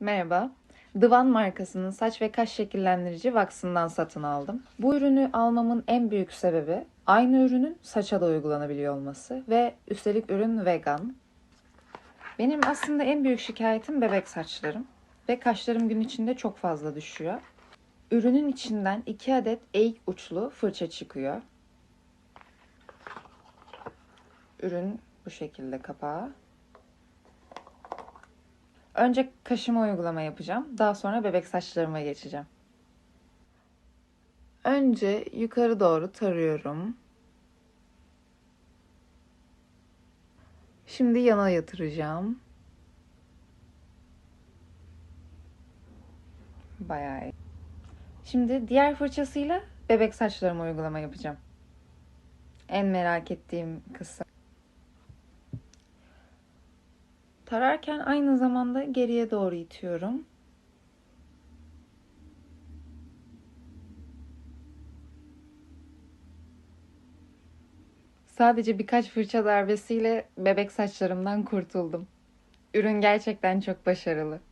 Merhaba. Dıvan markasının saç ve kaş şekillendirici vaksından satın aldım. Bu ürünü almamın en büyük sebebi aynı ürünün saça da uygulanabiliyor olması ve üstelik ürün vegan. Benim aslında en büyük şikayetim bebek saçlarım ve kaşlarım gün içinde çok fazla düşüyor. Ürünün içinden 2 adet eğik uçlu fırça çıkıyor. Ürün bu şekilde kapağı. Önce kaşıma uygulama yapacağım. Daha sonra bebek saçlarıma geçeceğim. Önce yukarı doğru tarıyorum. Şimdi yana yatıracağım. Bayağı iyi. Şimdi diğer fırçasıyla bebek saçlarıma uygulama yapacağım. En merak ettiğim kısım. Tararken aynı zamanda geriye doğru itiyorum. Sadece birkaç fırça darbesiyle bebek saçlarımdan kurtuldum. Ürün gerçekten çok başarılı.